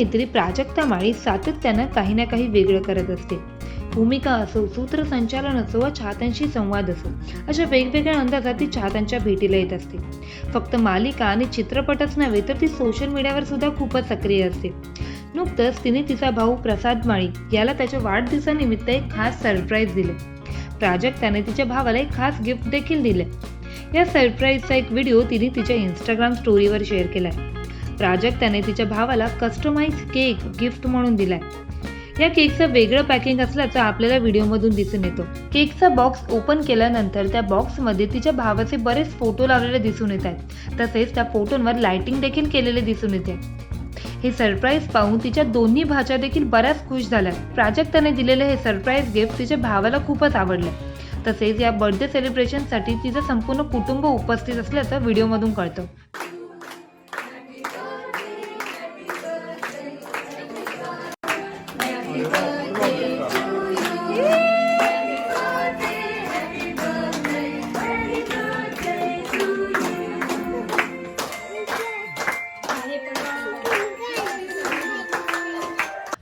अभिनेत्री प्राजक्ता माळी सातत्यानं काही ना काही वेगळं करत असते. भूमिका असो सूत्रसंचालन असो व चाहत्यांशी संवाद असो अशा वेगवेगळ्या अंदाजात ती चाहत्यांच्या भेटीला येत असते. फक्त मालिका आणि चित्रपटच नव्हे तर ती सोशल मीडियावर सुद्धा खूपच सक्रिय असते. नुकतंच तिने तिचा भाऊ प्रसाद माळी याला त्याच्या वाढदिवसानिमित्त एक खास सरप्राईज दिले. प्राजक्ताने तिच्या भावाला एक खास गिफ्ट देखील दिले. या सरप्राईजचा एक व्हिडिओ तिने तिच्या इंस्टाग्राम स्टोरीवर शेअर केला आहे प्राजक्ताने तिच्या भावाला कस्टमाइज केक गिफ्ट म्हणून दिलाय. या केकचं वेगळं पॅकिंग असल्याचं आपल्याला व्हिडिओमधून दिसून येतो. केकचा बॉक्स ओपन केल्यानंतर त्या बॉक्समध्ये तिच्या भावाचे बरेच फोटो लावलेले दिसून येत आहेत. तसेच त्या फोटोंवर लायटिंग देखील केलेले दिसून येते. हे सरप्राईज पाहून तिच्या दोन्ही भाच्या देखील बऱ्याच खुश झाल्या. प्राजक्ताने दिलेले हे सरप्राईज गिफ्ट तिच्या भावाला खूपच आवडले. तसेच या बर्थडे सेलिब्रेशनसाठी तिचं संपूर्ण कुटुंब उपस्थित असल्याचं व्हिडिओमधून कळतं.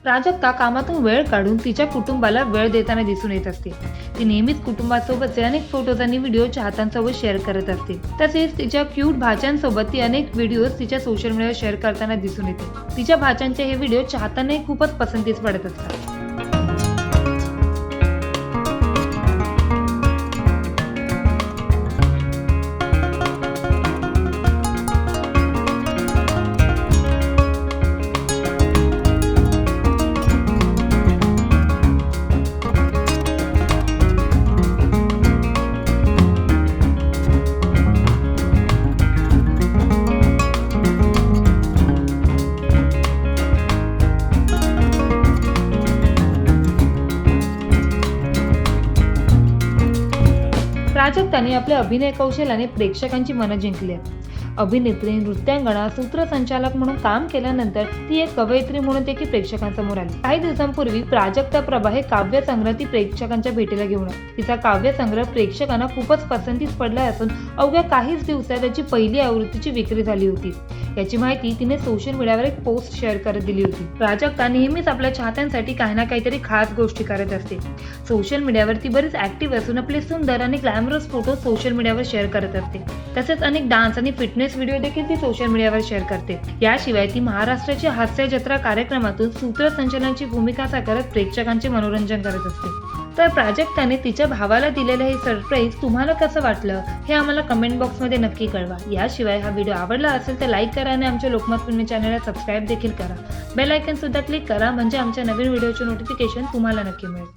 प्राजक्ता कामातून वेळ काढून तिच्या कुटुंबाला वेळ देताना दिसून येत असते. ती नेहमीच कुटुंबासोबतचे अनेक फोटोज आणि व्हिडिओ चाहत्यांसोबत शेअर करत असते. तसेच तिच्या क्यूट भाच्यांसोबत ती अनेक व्हिडिओ तिच्या सोशल मीडियावर शेअर करताना दिसून येते. तिच्या भाच्यांचे हे व्हिडिओ चाहत्यांनाही खूपच पसंतीस पडत असतात. प्राजक्ताने आपल्या अभिनय कौशल्याने प्रेक्षकांची मनं जिंकली आहेत. अभिनेत्री नृत्यांगणा सूत्रसंचालक म्हणून काम केल्यानंतर ती एक कवयित्री म्हणून देखील प्रेक्षकांसमोर आली काही दिवसांपूर्वी प्राजक्ता प्रभा हे काव्यसंग्रह ती प्रेक्षकांच्या भेटीला घेऊन आली. तिचा काव्यसंग्रह प्रेक्षकांना खूपच पसंतीस पडला असून अवघ्या काहीच दिवसात त्याची पहिली आवृत्तीची विक्री झाली होती याची माहिती तिने सोशल मीडियावर एक पोस्ट शेअर करत दिली होती. प्राजक्ता नेहमीच आपल्या चाहत्यांसाठी काही ना काहीतरी खास गोष्टी करत असते. सोशल मीडियावर ती बरीच ऍक्टिव्ह असून आपले सुंदर आणि ग्लॅमरस फोटो सोशल मीडियावर शेअर करत असते. तसेच अनेक डान्स आणि फिटनेस व्हिडिओ देखील ती सोशल मीडियावर शेअर करते. याशिवाय ती महाराष्ट्राची हास्य जत्रा कार्यक्रमातून सूत्रसंचलनाची भूमिका साकारत प्रेक्षकांचे मनोरंजन करत असते. तर प्राजक्ताने तिच्या भावाला दिलेलं हे सरप्राईज तुम्हाला कसं वाटलं हे आम्हाला कमेंट बॉक्समध्ये नक्की कळवा. याशिवाय हा व्हिडिओ आवडला असेल तर लाईक करा आणि आमच्या लोकमत फिल्मी चॅनलला सबस्क्राईब देखील करा. बेल आयकन सुद्धा क्लिक करा म्हणजे आमच्या नवीन व्हिडिओचे नोटिफिकेशन तुम्हाला नक्की मिळेल.